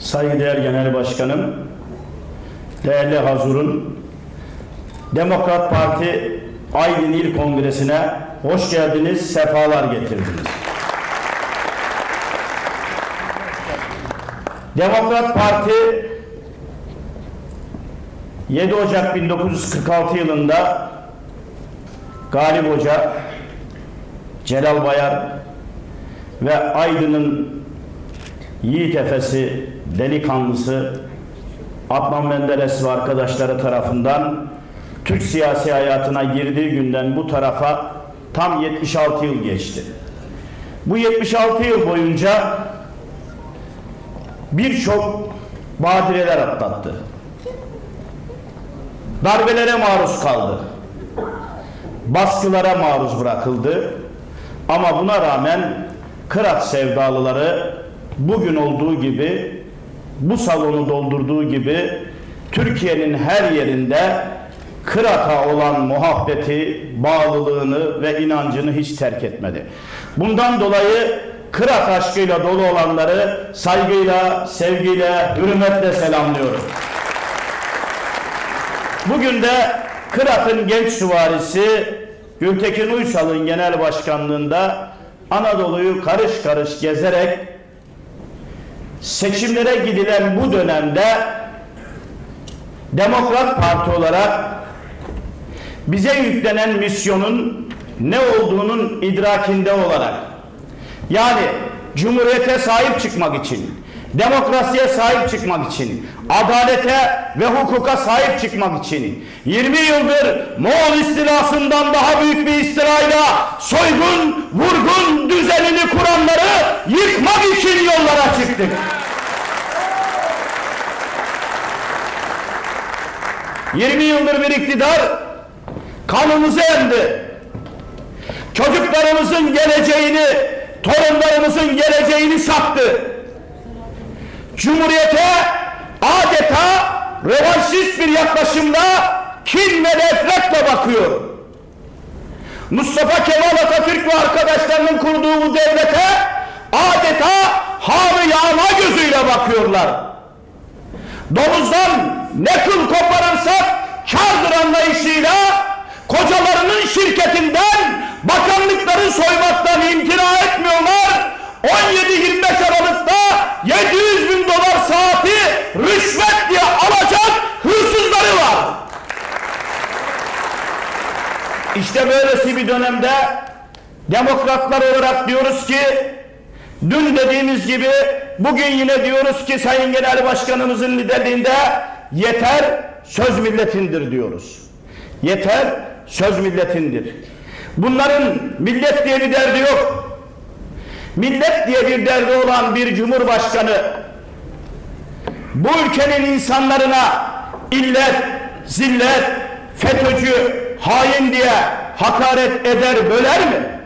Saygıdeğer Genel Başkanım, değerli Hazurun, Demokrat Parti Aydın İl Kongresi'ne hoş geldiniz, sefalar getirdiniz. Demokrat Parti 7 Ocak 1946 yılında Galip Hoca, Celal Bayar ve Aydın'ın Yiğit Efesi, delikanlısı Adnan Menderes ve arkadaşları tarafından Türk siyasi hayatına girdiği günden bu tarafa tam 76 yıl geçti. Bu 76 yıl boyunca birçok badireler atlattı. Darbelere maruz kaldı. Baskılara maruz bırakıldı. Ama buna rağmen Kırat sevdalıları bugün olduğu gibi bu salonu doldurduğu gibi Türkiye'nin her yerinde Kırat'a olan muhabbeti, bağlılığını ve inancını hiç terk etmedi. Bundan dolayı Kırat aşkıyla dolu olanları saygıyla, sevgiyle, hürmetle selamlıyorum. Bugün de Kırat'ın genç süvarisi Gültekin Uysal'ın genel başkanlığında Anadolu'yu karış karış gezerek seçimlere gidilen bu dönemde Demokrat Parti olarak bize yüklenen misyonun ne olduğunun idrakinde olarak yani cumhuriyete sahip çıkmak için, demokrasiye sahip çıkmak için, adalete ve hukuka sahip çıkmak için 20 yıldır Moğol istilasından daha büyük bir istilayla soygun, vurgun düzenini kuranları yıkmak için yollara çıktık. 20 yıldır bir iktidar kanımızı emdi. Çocuklarımızın geleceğini, torunlarımızın geleceğini sattı. Cumhuriyete adeta revanşist bir yaklaşımla kin ve nefretle bakıyor. Mustafa Kemal Atatürk ve arkadaşlarının kurduğu bu devlete adeta harı yağma gözüyle bakıyorlar. Domuzdan ne kıl koparırsak kârdır anlayışıyla kocalarının şirketinden bakanlıkları soymaktan imtina İşte böylesi bir dönemde demokratlar olarak diyoruz ki dün dediğimiz gibi bugün yine diyoruz ki Sayın Genel Başkanımızın liderliğinde yeter söz milletindir diyoruz. Yeter söz milletindir. Bunların millet diye bir derdi yok. Millet diye bir derdi olan bir cumhurbaşkanı bu ülkenin insanlarına illet, zillet, FETÖ'cü, hain diye hakaret eder, böler mi?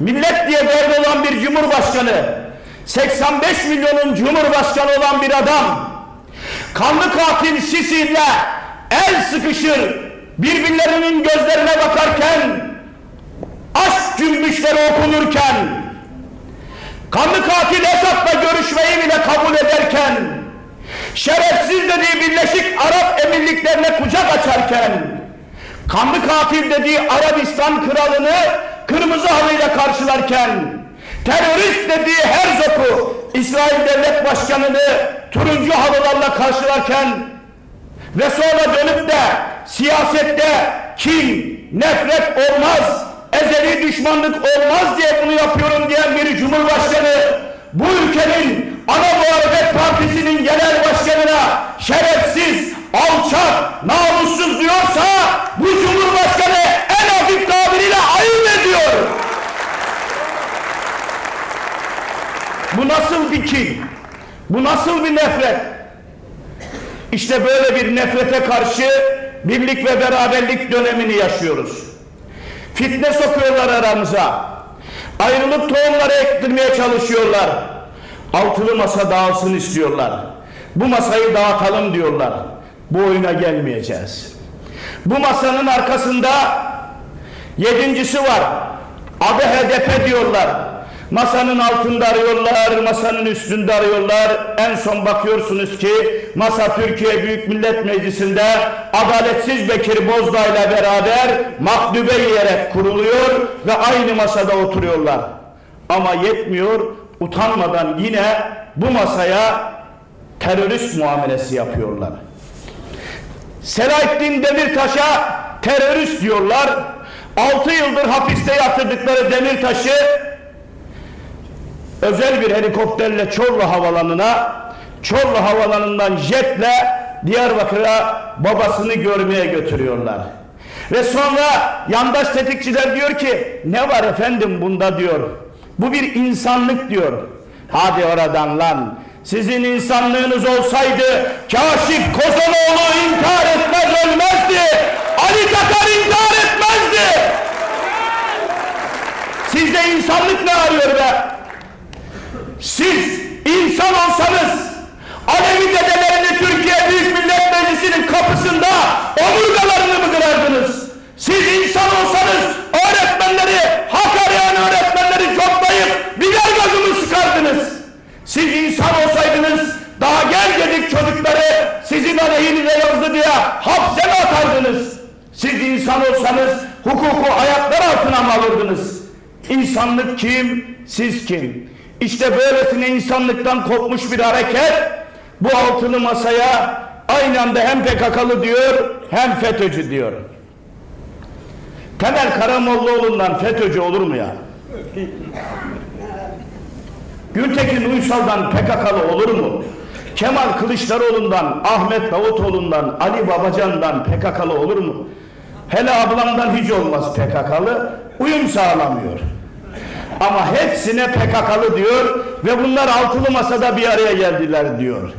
Millet diye derdi olan bir cumhurbaşkanı, 85 milyonun cumhurbaşkanı olan bir adam, kanlı katil Sisi'yle el sıkışır, birbirlerinin gözlerine bakarken, aşk cümbüşleri okunurken, kanlı katil Esad'la görüşmeyi bile kabul ederken, şerefsiz dediği Birleşik Arap Emirliklerine kucak açarken, kanlı katil dediği Arabistan kralını kırmızı halıyla karşılarken, terörist dediği Herzog'u İsrail Devlet Başkanı'nı turuncu halılarla karşılarken ve sonra dönüp de siyasette kin, nefret olmaz, ezeli düşmanlık olmaz diye bunu yapıyorum diyen bir cumhurbaşkanı bu ülkenin ana muhalefet partisinin genel başkanına şerefsiz, alçak, namussuz diyorsa bu cumhurbaşkanı en hafif tabiriyle ayıp ediyor. Bu nasıl bir kin? Bu nasıl bir nefret? İşte böyle bir nefrete karşı birlik ve beraberlik dönemini yaşıyoruz. Fitne sokuyorlar aramıza. Ayrılık tohumları ektirmeye çalışıyorlar. Altılı masa dağılsın istiyorlar. Bu masayı dağıtalım diyorlar. Bu oyuna gelmeyeceğiz. Bu masanın arkasında yedincisi var. Adı HDP diyorlar. Masanın altında arıyorlar, masanın üstünde arıyorlar. En son bakıyorsunuz ki masa Türkiye Büyük Millet Meclisi'nde adaletsiz Bekir Bozdağ ile beraber makdube yiyerek kuruluyor ve aynı masada oturuyorlar. Ama yetmiyor, utanmadan yine bu masaya terörist muamelesi yapıyorlar. Selahattin Demirtaş'a terörist diyorlar. 6 yıldır hapiste yatırdıkları Demirtaş'ı özel bir helikopterle Çorlu Havalanı'na, Çorlu Havalanı'ndan jetle Diyarbakır'a babasını görmeye götürüyorlar. Ve sonra yandaş tetikçiler diyor ki ne var efendim bunda diyor. Bu bir insanlık diyor. Hadi oradan lan. Sizin insanlığınız olsaydı Kaşif Kozanoğlu intihar etmez ölmezdi. Ali Tatar intihar etmezdi. Sizde insanlık ne arıyor be? Siz insan olsanız Alevi dedelerini Türkiye Büyük Millet Meclisi'nin kapısında omurgalarını mı kırardınız? Siz insan olsanız öğretmenleri, hak arayan öğretmenleri toplayıp biber gazı mı sıkardınız? Siz insan daha gencecik çocukları sizin aleyhinize yazdı diye hapse mi atardınız? Siz insan olsanız hukuku ayaklar altına mı alırdınız? İnsanlık kim? Siz kim? İşte böylesine insanlıktan kopmuş bir hareket bu altılı masaya aynı anda hem PKK'lı diyor hem FETÖ'cü diyor. Temel Karamollaoğlu'ndan FETÖ'cü olur mu ya? Gültekin Uysal'dan PKK'lı olur mu? Kemal Kılıçdaroğlu'ndan, Ahmet Davutoğlu'ndan, Ali Babacan'dan PKK'lı olur mu? Hele ablamdan hiç olmaz PKK'lı, uyum sağlamıyor. Ama hepsine PKK'lı diyor ve bunlar altılı masada bir araya geldiler diyor.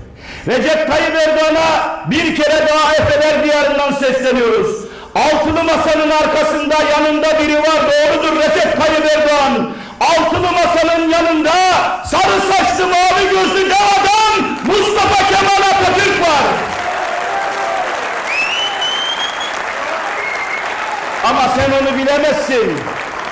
Recep Tayyip Erdoğan'a bir kere daha Efeler diyarından sesleniyoruz. Altılı masanın arkasında yanında biri var doğrudur Recep Tayyip Erdoğan. Altılı masanın yanında sarı saçlı mavi gözlü dev adam Mustafa Kemal Atatürk var. Ama sen onu bilemezsin.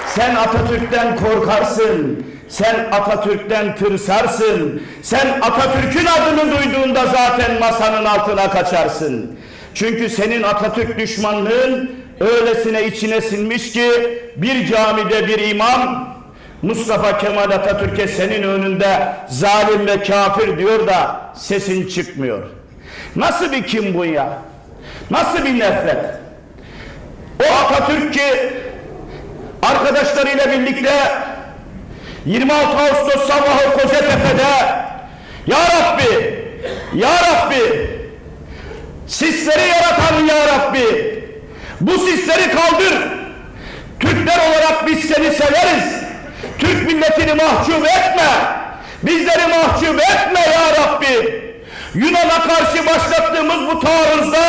Sen Atatürk'ten korkarsın. Sen Atatürk'ten tırsarsın. Sen Atatürk'ün adını duyduğunda zaten masanın altına kaçarsın. Çünkü senin Atatürk düşmanlığın öylesine içine sinmiş ki bir camide bir imam Mustafa Kemal Atatürk'e senin önünde zalim ve kafir diyor da sesin çıkmıyor. Nasıl bir kim bu ya? Nasıl bir nefret? O Atatürk ki arkadaşlarıyla birlikte 26 Ağustos sabahı Kocatepe'de Ya Rabbi, Ya Rabbi sisleri yaratan Ya Rabbi bu sisleri kaldır. Türkler olarak biz seni severiz. Türk milletini mahcup etme. Bizleri mahcup etme Ya Rabbi. Yunan'a karşı başlattığımız bu taarruzda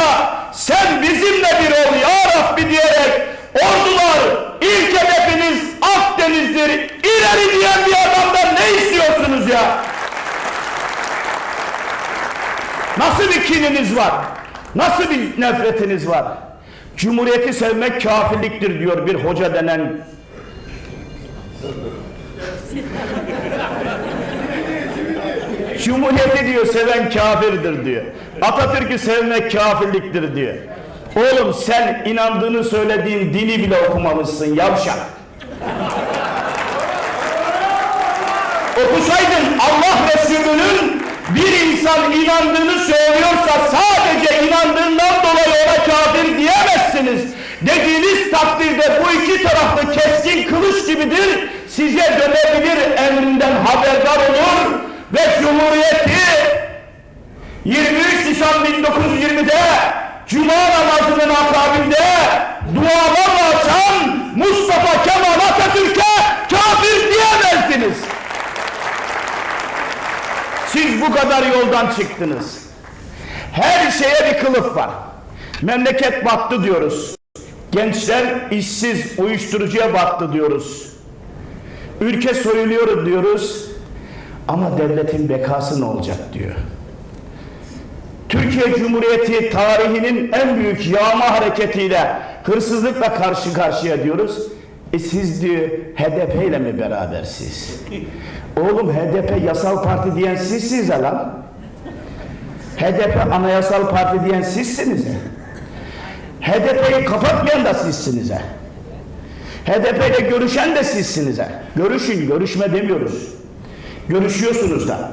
sen bizimle bir ol Ya Rabbi diyerek ordular ilk hedefiniz Akdeniz'dir ileri diyen bir adamdan ne istiyorsunuz ya? Nasıl bir kininiz var? Nasıl bir nefretiniz var? Cumhuriyeti sevmek kafirliktir diyor bir hoca denen Cumhuriyeti diyor seven kafirdir diyor. Atatürk'ü sevmek kafirliktir diyor. Oğlum sen inandığını söylediğin dini bile okumamışsın yavşak. Okusaydın Allah Resulü'nün bir insan inandığını söylüyorsa sadece inandığından dolayı ona kafir diyemezsiniz. Dediğiniz takdirde bu iki taraflı keskin kılıç gibidir. Size dönebilir emrinden haberdar olur ve Cumhuriyeti 23 Nisan 1920'de Cuma namazının akabinde dualarla açan Mustafa Kemal Atatürk'e kafir diyemezdiniz. Siz bu kadar yoldan çıktınız. Her şeye bir kılıf var. Memleket battı diyoruz. Gençler işsiz, uyuşturucuya battı diyoruz. Ülke soyuluyor diyoruz. Ama devletin bekası ne olacak diyor. Türkiye Cumhuriyeti tarihinin en büyük yağma hareketiyle hırsızlıkla karşı karşıya diyoruz. E siz diyor HDP ile mi berabersiz? Oğlum HDP yasal parti diyen sizsiniz lan. HDP anayasal parti diyen sizsiniz. HDP'yi kapatmayan da sizsiniz. HDP ile görüşen de sizsiniz. Görüşün, görüşme demiyoruz. Görüşüyorsunuz da.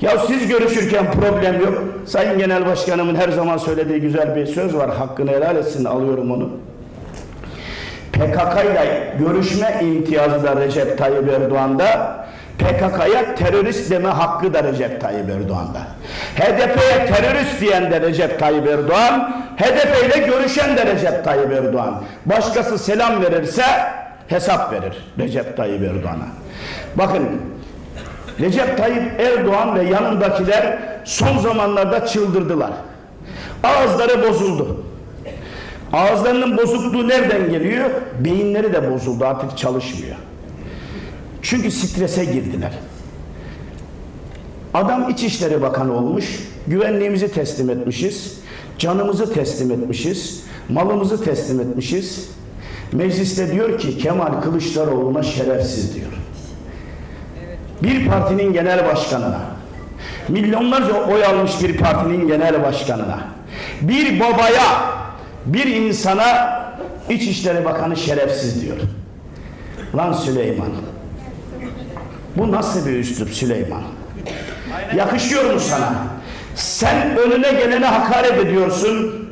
Ya siz görüşürken problem yok. Sayın Genel Başkanımın her zaman söylediği güzel bir söz var. Hakkını helal etsin alıyorum onu. PKK ile görüşme imtiyazı da Recep Tayyip Erdoğan'da, PKK'ya terörist deme hakkı da Recep Tayyip Erdoğan'da. HDP'ye terörist diyen de Recep Tayyip Erdoğan, HDP ile görüşen de Recep Tayyip Erdoğan. Başkası selam verirse hesap verir Recep Tayyip Erdoğan'a. Bakın Recep Tayyip Erdoğan ve yanındakiler son zamanlarda çıldırdılar. Ağızları bozuldu. Ağızlarının bozukluğu nereden geliyor? Beyinleri de bozuldu artık çalışmıyor. Çünkü strese girdiler. Adam İçişleri Bakanı olmuş, güvenliğimizi teslim etmişiz, canımızı teslim etmişiz, malımızı teslim etmişiz. Mecliste diyor ki Kemal Kılıçdaroğlu'na şerefsiz diyor. Bir partinin genel başkanına, milyonlarca oy almış bir partinin genel başkanına, bir babaya, bir insana İçişleri Bakanı şerefsiz diyor. Lan Süleyman. Bu nasıl bir üslup Süleyman? Yakışıyor mu sana? Sen önüne gelene hakaret ediyorsun.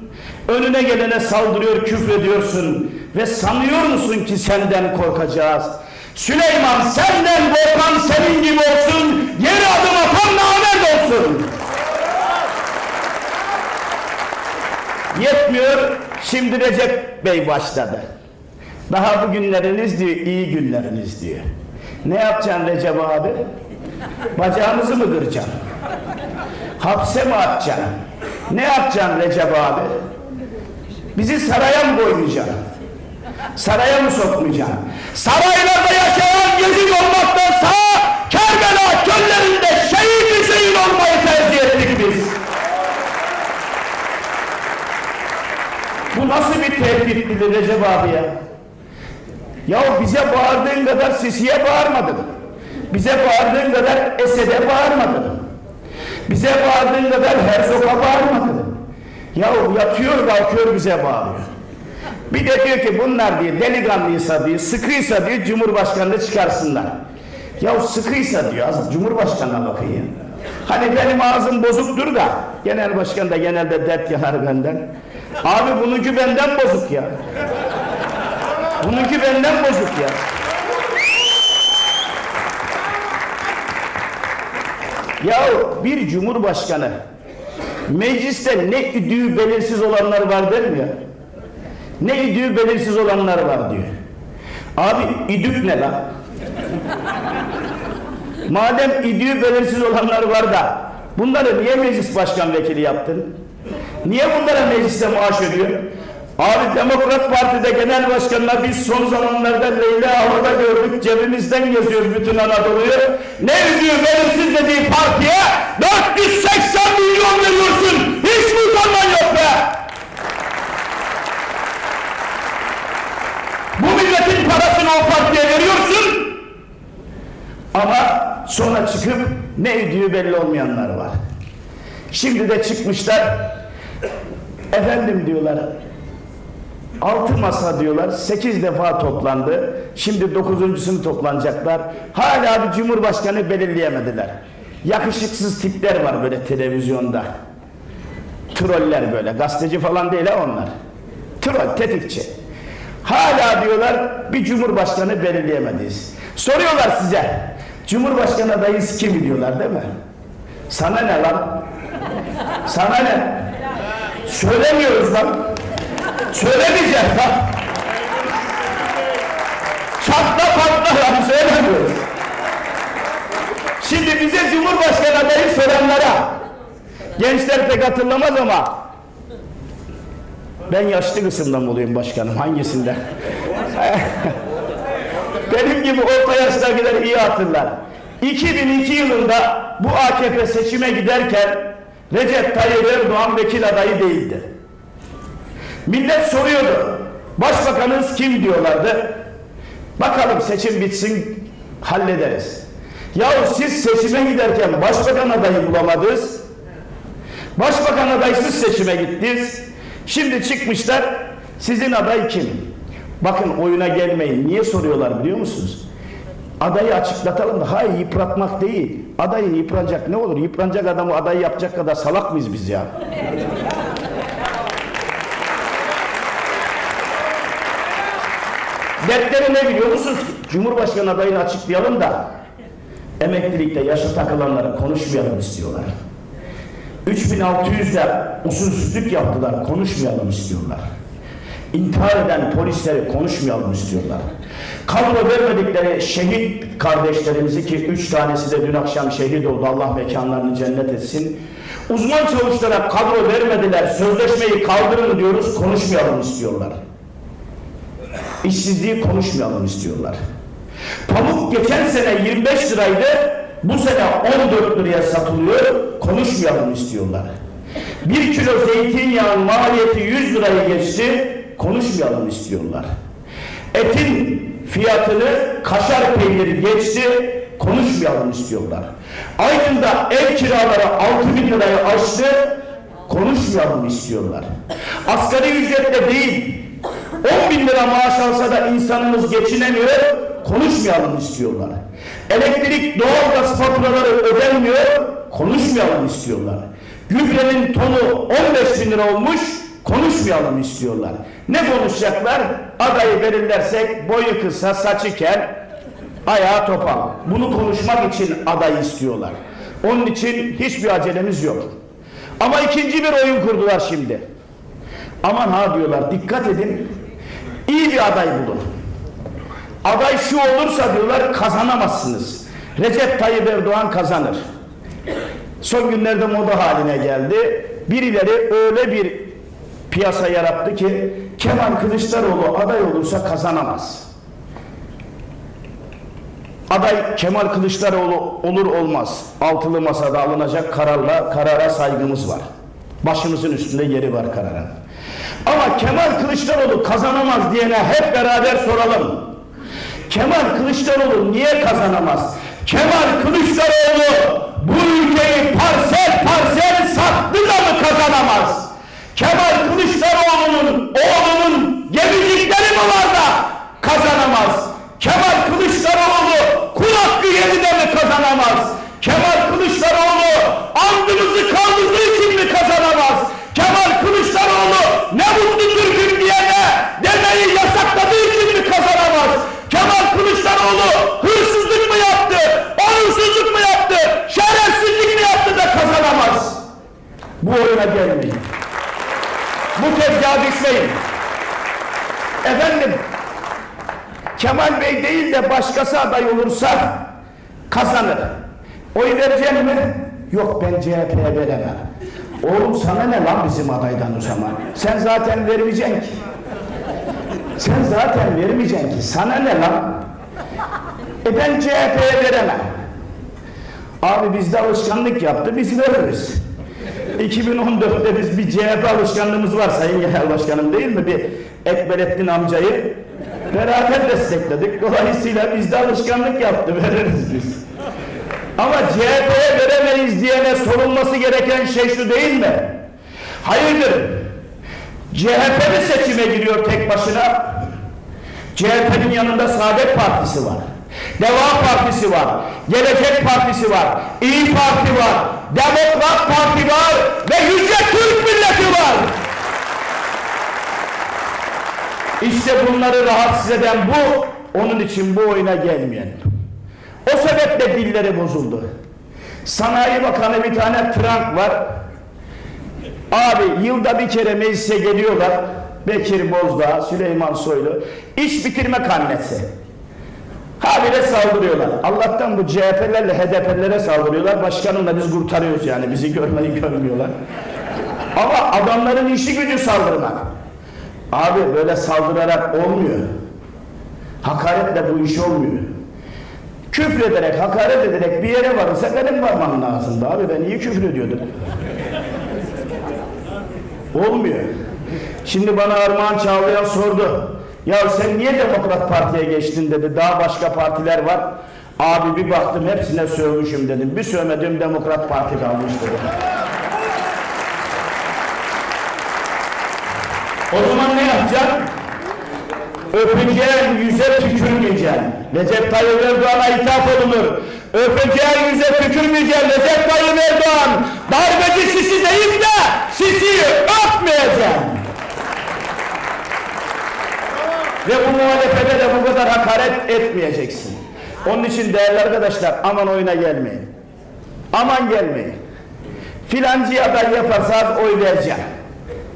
Önüne gelene saldırıyor, küfrediyorsun. Ve sanıyor musun ki senden korkacağız? Süleyman senden korkan senin gibi olsun. Yere adım atan namet olsun. Yetmiyor. Şimdi Recep Bey başladı. Daha bu günleriniz diyor, iyi günleriniz diyor. Ne yapacaksın Recep abi? Bacağımızı mı kıracaksın? Hapse mi atacaksın? Ne yapacaksın Recep abi? Bizi saraya mı koymayacaksın? Saraya mı sokmayacaksın? Saraylarda yaşayan gezin olmaktansa Kerbela çöllerinde şehit Hüseyin olmayı tercih ettik biz. Bu nasıl bir tehdittir Recep abi ya? Ya bize bağırdığın kadar Sisi'ye bağırmadın. Bize bağırdığın kadar Esed'e bağırmadın. Bize bağırdığın kadar Herzog'a bağırmadın. Ya yatıyor kalkıyor bize bağırıyor. Bir de diyor ki bunlar diye delikanlıysa diyor, sıkıysa diyor Cumhurbaşkanı'nı çıkarsınlar. Ya sıkıysa diyor az Cumhurbaşkanı'na bakın ya. Hani benim ağzım bozuktur da genel başkan da genelde dert yanar benden. Abi bununki benden bozuk ya. Bununki benden bozuk ya. Ya bir cumhurbaşkanı mecliste ne üdüğü belirsiz olanlar var der mi ya? Ne üdüğü belirsiz olanlar var diyor. Abi idük ne lan? Madem idüğü belirsiz olanlar var da bunları niye meclis başkan vekili yaptın? Niye bunlara mecliste maaş ödüyor? Abi Demokrat Parti'de genel başkanlar biz son zamanlarda Leyla Havada gördük. Cebimizden geziyoruz bütün Anadolu'yu. Ne ödüyor belirsiz dediği partiye 480 milyon veriyorsun. Hiç mi utanman yok be? Bu milletin parasını o partiye veriyorsun. Ama sonra çıkıp ne ödüğü belli olmayanlar var. Şimdi de çıkmışlar. Efendim diyorlar. Altı masa diyorlar. Sekiz defa toplandı. Şimdi dokuzuncusunu toplanacaklar. Hala bir cumhurbaşkanı belirleyemediler. Yakışıksız tipler var böyle televizyonda. Troller böyle. Gazeteci falan değil ha onlar. Troll, tetikçi. Hala diyorlar bir cumhurbaşkanı belirleyemedeyiz. Soruyorlar size. Cumhurbaşkanı adayınız kim diyorlar değil mi? Sana ne lan? Sana ne? Söylemiyoruz lan. Söylemeyeceğiz lan. Çatla patla lan söylemiyoruz. Şimdi bize Cumhurbaşkanı adayı soranlara gençler pek hatırlamaz ama ben yaşlı kısımdan olayım başkanım hangisinden? Benim gibi orta yaştakiler iyi hatırlar. 2002 yılında bu AKP seçime giderken Recep Tayyip Erdoğan vekil adayı değildi. Millet soruyordu. Başbakanınız kim diyorlardı. Bakalım seçim bitsin hallederiz. Yahu siz seçime giderken başbakan adayı bulamadınız. Başbakan adaysız seçime gittiniz. Şimdi çıkmışlar sizin aday kim? Bakın oyuna gelmeyin. Niye soruyorlar biliyor musunuz? Adayı açıklatalım da hayır yıpratmak değil. Adayı yıpranacak ne olur? Yıpranacak adamı adayı yapacak kadar salak mıyız biz ya? Dertleri ne biliyor musunuz? Cumhurbaşkanı adayını açıklayalım da emeklilikte yaşa takılanları konuşmayalım istiyorlar. 3600'de usulsüzlük yaptılar, konuşmayalım istiyorlar. İntihar eden polisleri konuşmayalım istiyorlar. Kadro vermedikleri şehit kardeşlerimizi ki üç tanesi de dün akşam şehit oldu, Allah mekanlarını cennet etsin. Uzman çavuşlara kadro vermediler, sözleşmeyi kaldırın diyoruz, konuşmayalım istiyorlar. İşsizliği konuşmayalım istiyorlar. Pamuk geçen sene 25 liraydı, bu sene 14 liraya satılıyor, konuşmayalım istiyorlar. Bir kilo zeytinyağın maliyeti 100 liraya geçti, konuşmayalım istiyorlar. Etin fiyatını kaşar peyniri geçti, konuşmayalım istiyorlar. Aydın'da ev kiraları 6 bin lirayı aştı, konuşmayalım istiyorlar. Asgari ücretle değil, 10 bin lira maaş alsa da insanımız geçinemiyor, konuşmayalım istiyorlar. Elektrik, doğalgaz faturaları ödenmiyor, konuşmayalım istiyorlar. Gübrenin tonu 15 bin lira olmuş, konuşmayalım istiyorlar. Ne konuşacaklar? Adayı belirlersek boyu kısa, saçı kel, ayağı topal. Bunu konuşmak için aday istiyorlar. Onun için hiçbir acelemiz yok. Ama ikinci bir oyun kurdular şimdi. Aman ha diyorlar dikkat edin. İyi bir aday bulun. Aday şu olursa diyorlar kazanamazsınız. Recep Tayyip Erdoğan kazanır. Son günlerde moda haline geldi. Birileri öyle bir piyasa yarattı ki Kemal Kılıçdaroğlu aday olursa kazanamaz. Aday Kemal Kılıçdaroğlu olur olmaz. Altılı masada alınacak kararla karara saygımız var. Başımızın üstünde yeri var kararın. Ama Kemal Kılıçdaroğlu kazanamaz diyene hep beraber soralım. Kemal Kılıçdaroğlu niye kazanamaz? Kemal Kılıçdaroğlu bu ülkeyi parsel parsel sattı da mı kazanamaz? Kemal Kılıçdaroğlu'nun oğlunun gemicikleri mi var da kazanamaz? Kemal Kılıçdaroğlu kul hakkı yedi de mi kazanamaz? Kemal Kılıçdaroğlu andımızı kaldırdığı için mi kazanamaz? Kemal Kılıçdaroğlu ne mutlu Türk'üm diyene demeyi yasakladığı için mi kazanamaz? Kemal Kılıçdaroğlu hırsızlık mı yaptı? Onursuzluk mu yaptı? Şerefsizlik mi yaptı da kazanamaz? Bu gelmeyin. Bu tezgaha düşmeyin. Efendim, Kemal Bey değil de başkası aday olursa kazanır. Oy verecek mi? Yok ben CHP'ye veremem. Oğlum sana ne lan bizim adaydan o zaman? Sen zaten vermeyeceksin ki. Sen zaten vermeyeceksin ki. Sana ne lan? E ben CHP'ye veremem. Abi bizde alışkanlık yaptı, biz veririz. 2014'te biz bir CHP alışkanlığımız var Sayın Genel Başkanım değil mi? Bir Ekberettin amcayı beraber destekledik. Dolayısıyla bizde alışkanlık yaptı, veririz biz. Ama CHP'ye veremeyiz diyene sorulması gereken şey şu değil mi? Hayırdır? CHP mi seçime giriyor tek başına? CHP'nin yanında Saadet Partisi var. Deva Partisi var. Gelecek Partisi var. İyi Parti var. Demokrat Parti var. Ve Yüce Türk Milleti var. İşte bunları rahatsız eden bu. Onun için bu oyuna gelmeyelim. O sebeple dilleri bozuldu. Sanayi Bakanı bir tane Trump var. Abi yılda bir kere meclise geliyorlar. Bekir Bozdağ, Süleyman Soylu. iş bitirme kannesi. Habire saldırıyorlar. Allah'tan bu CHP'lerle HDP'lere saldırıyorlar. Başkanımla biz kurtarıyoruz yani. Bizi görmeyi görmüyorlar. Ama adamların işi gücü saldırmak. Abi böyle saldırarak olmuyor. Hakaretle bu iş olmuyor. Küfrederek, hakaret ederek bir yere varırsa benim varmam lazımdı abi. Ben iyi küfür ediyordum. Olmuyor. Şimdi bana Armağan Çağlayan sordu. Ya sen niye Demokrat Parti'ye geçtin dedi. Daha başka partiler var. Abi bir baktım hepsine sövmüşüm dedim. Bir sövmediğim Demokrat Parti kalmış dedim. O zaman ne yapacaksın? Öpeceğin yüze tükürmeyeceksin. Recep Tayyip Erdoğan'a ithaf olunur. Öpeceğin yüze tükürmeyeceksin. Recep Tayyip Erdoğan darbeci sisi değil de sisi Ve bu muhalefete de bu kadar hakaret etmeyeceksin. Onun için değerli arkadaşlar aman oyuna gelmeyin. Aman gelmeyin. Filancı aday yaparsanız oy vereceğim.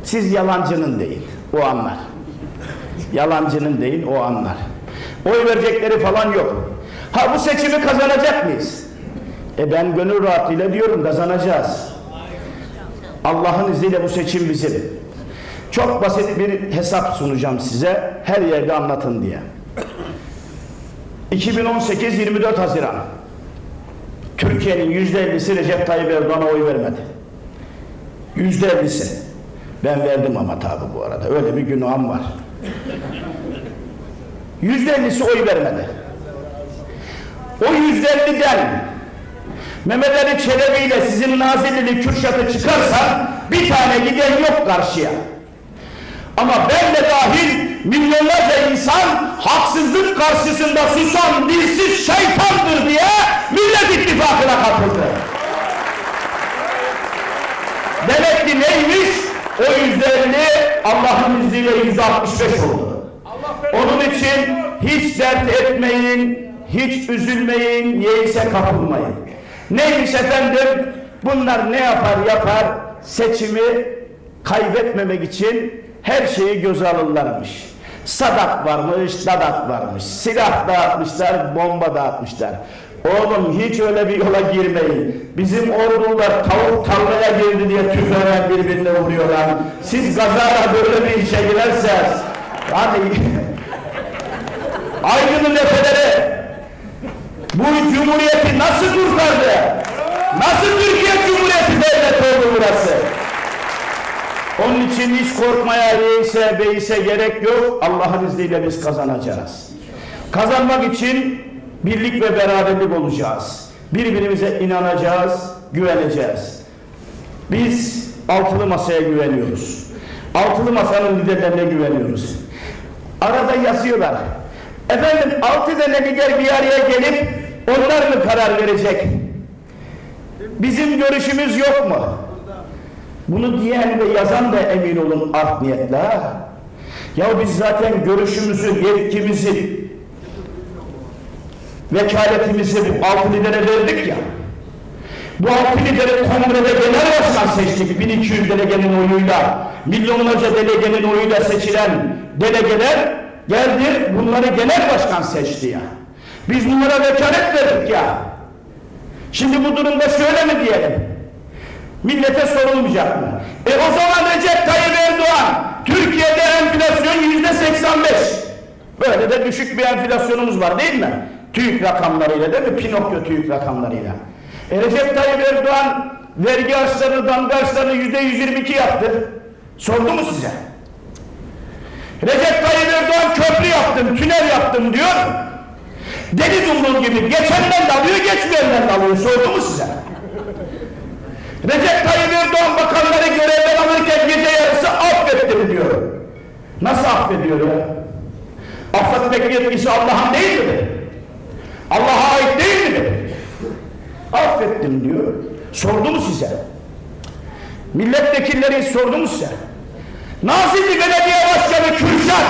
Siz yalancının değil, o anlar. Yalancının değil, o anlar. Oy verecekleri falan yok. Ha bu seçimi kazanacak mıyız? E ben gönül rahatlığıyla diyorum kazanacağız. Allah'ın izniyle bu seçim bizim. Çok basit bir hesap sunacağım size. Her yerde anlatın diye. 2018 24 Haziran. Türkiye'nin %50'si Recep Tayyip Erdoğan'a oy vermedi. %50'si. Ben verdim ama tabi bu arada. Öyle bir günahım var. %50'si oy vermedi. O %50'den Mehmet Ali Çelebi ile sizin Nazilli'li Kürşat'ı çıkarsan bir tane giden yok karşıya. Ama ben de dahil milyonlarca insan haksızlık karşısında susan dilsiz şeytandır diye Millet İttifakı'na katıldı. Demek ki neymiş? O yüzde elli Allah'ın izniyle yüzde altmış beş oldu. Onun için hiç dert etmeyin, hiç üzülmeyin, yeise kapılmayın. Neymiş efendim? Bunlar ne yapar yapar seçimi kaybetmemek için her şeyi göze alırlarmış. Sadak varmış, dadak varmış. Silah dağıtmışlar, bomba dağıtmışlar. Oğlum hiç öyle bir yola girmeyin. Bizim ordular tavuk tarlaya girdi diye tüfeğe birbirine vuruyorlar. Siz gazara böyle bir işe girerseniz hani Aydın'ın efeleri bu cumhuriyeti nasıl kurtardı? Nasıl Türkiye Cumhuriyeti devlet oldu burası? Onun için hiç korkmaya reise beise gerek yok. Allah'ın izniyle biz kazanacağız. Kazanmak için birlik ve beraberlik olacağız. Birbirimize inanacağız, güveneceğiz. Biz altılı masaya güveniyoruz. Altılı masanın liderlerine güveniyoruz. Arada yazıyorlar. Efendim altı tane lider bir araya gelip onlar mı karar verecek? Bizim görüşümüz yok mu? Bunu diyen ve yazan da emin olun art niyetle. Ya biz zaten görüşümüzü, yetkimizi, vekaletimizi bu altı lidere verdik ya. Bu altı lideri kongrede genel başkan seçtik 1200 delegenin oyuyla. Milyonlarca delegenin oyuyla seçilen delegeler geldi bunları genel başkan seçti ya. Biz bunlara vekalet verdik ya. Şimdi bu durumda şöyle mi diyelim? Millete sorulmayacak mı? E o zaman Recep Tayyip Erdoğan Türkiye'de enflasyon yüzde 85. Böyle de düşük bir enflasyonumuz var değil mi? TÜİK rakamlarıyla değil mi? Pinokyo TÜİK rakamlarıyla. E Recep Tayyip Erdoğan vergi harçlarını, damga harçlarını yüzde 122 yaptı. Sordu mu size? Recep Tayyip Erdoğan köprü yaptım, tünel yaptım diyor. Deli dumrul gibi geçenden de alıyor, geçmeyenden de alıyor. Sordu mu size? Recep Tayyip Erdoğan bakanları görevden alırken gece yarısı affettim diyor. Nasıl affediyor ya? Affetmek yetkisi Allah'ın değil mi? Allah'a ait değil mi? Affettim diyor. Sordu mu size? Milletvekilleri sordu mu size? Nazilli Belediye Başkanı Kürşat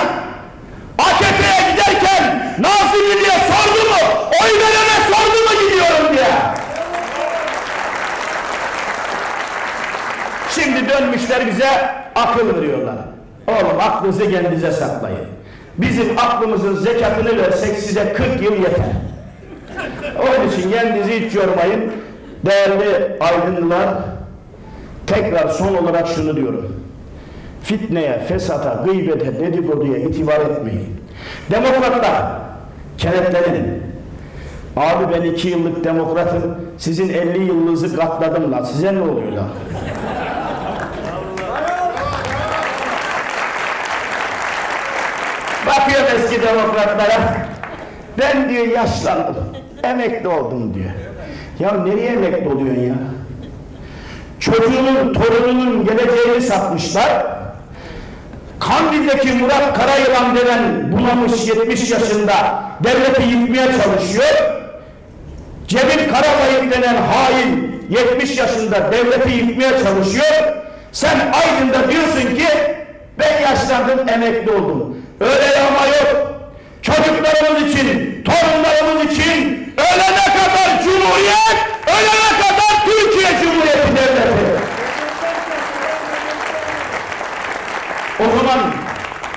AKP'ye giderken Nazilli diye sordu mu? Oy verene sordu mu gidiyorum diye. Şimdi dönmüşler bize akıl veriyorlar. Oğlum aklınızı kendinize saklayın. Bizim aklımızın zekatını versek size 40 yıl yeter. Onun için kendinizi hiç yormayın. Değerli aydınlar, tekrar son olarak şunu diyorum. Fitneye, fesata, gıybete, dedikoduya itibar etmeyin. Demokratlar, kenetlenin. Abi ben iki yıllık demokratım, sizin 50 yıllığınızı katladım lan. Size ne oluyor lan? Bakıyorum eski demokratlara. Ben diyor yaşlandım. Emekli oldum diyor. Ya nereye emekli oluyorsun ya? Çocuğunun, torununun geleceğini satmışlar. Kandil'deki Murat Karayılan denen bunamış 70 yaşında devleti yıkmaya çalışıyor. Cemil Karabayık denen hain 70 yaşında devleti yıkmaya çalışıyor. Sen Aydın'da diyorsun ki ben yaşlandım emekli oldum. Öyle ama yok. Çocuklarımız için, torunlarımız için ölene kadar Cumhuriyet, ölene kadar Türkiye Cumhuriyeti Devleti. O zaman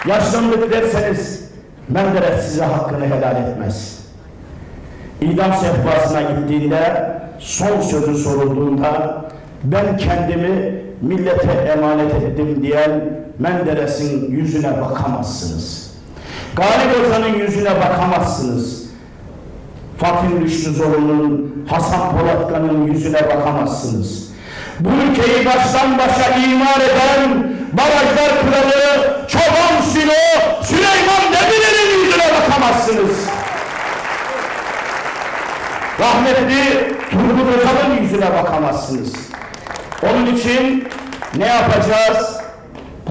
yaşlandık derseniz Menderes size hakkını helal etmez. İdam sehpasına gittiğinde son sözü sorulduğunda ben kendimi millete emanet ettim diyen Menderes'in yüzüne bakamazsınız. Galip Hoca'nın yüzüne bakamazsınız. Fatih Rüştü Zorlu'nun, Hasan Polatkan'ın yüzüne bakamazsınız. Bu ülkeyi baştan başa imar eden barajlar kralı Çoban Silo, Süleyman Demirel'in yüzüne bakamazsınız. Rahmetli Turgut Özal'ın yüzüne bakamazsınız. Onun için ne yapacağız?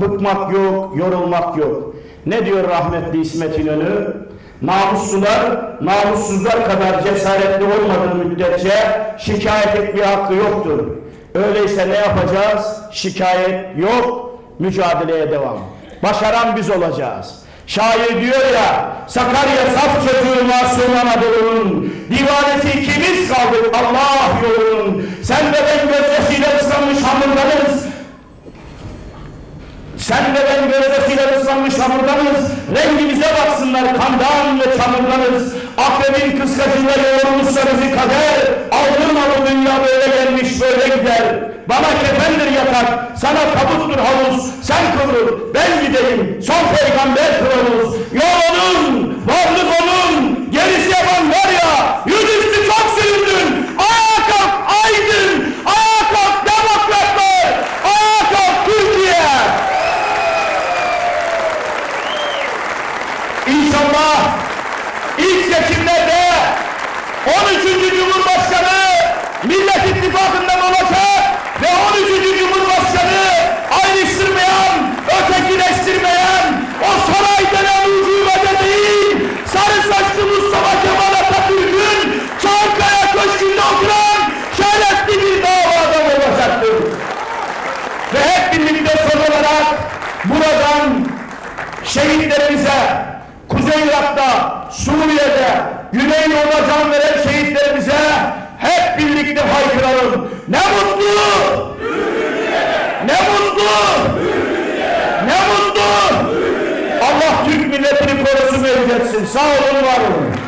Bıkmak yok, yorulmak yok. Ne diyor rahmetli İsmet İnönü? Namuslular, namussuzlar kadar cesaretli olmadığı müddetçe şikayet etmeye hakkı yoktur. Öyleyse ne yapacağız? Şikayet yok, mücadeleye devam. Başaran biz olacağız. Şair diyor ya, Sakarya saf çocuğu Masum Anadolu'nun, divanesi ikimiz kaldık Allah yolunun. Sen de ben gözyaşıyla ıslanmış hamurlarız, sen de ben gözyaşıyla ıslanmış hamurdanız. Rengimize baksınlar kandan ve çamurdanız. Akrebin kıskacıyla yoğrulmuşsa bizi kader. Aldırma bu dünya böyle gelmiş böyle gider. Bana kefendir yatak, sana tabuttur havuz. Sen kıvrıl, ben gideyim. Son peygamber kılavuz. Yol onun, varlık onun. Gerisi yapan var ya, yüzüstü çok süründün. Ayağa kalk aydın, ayağa kalk demokratlar, ayağa kalk Türkiye. İnşallah ilk seçimlerde 13. Cumhurbaşkanı Millet İttifakı'ndan olacak ve 13. Cumhurbaşkanı ayrıştırmayan, ötekileştirmeyen, o saray denen ucubede değil, sarı saçlı Mustafa Kemal Atatürk'ün Çankaya Köşkü'nde oturan şerefli bir dava adam olacaktır. Ve hep birlikte son olarak buradan şehitlerimize, Kuzey Irak'ta, Suriye'de, Güneydoğu'da can veren şehitlerimize hep birlikte haykıralım. Ne mutlu! Ne mutlu! Ne mutlu! Allah Türk milletini korusun ve. Sağ olun, var olun.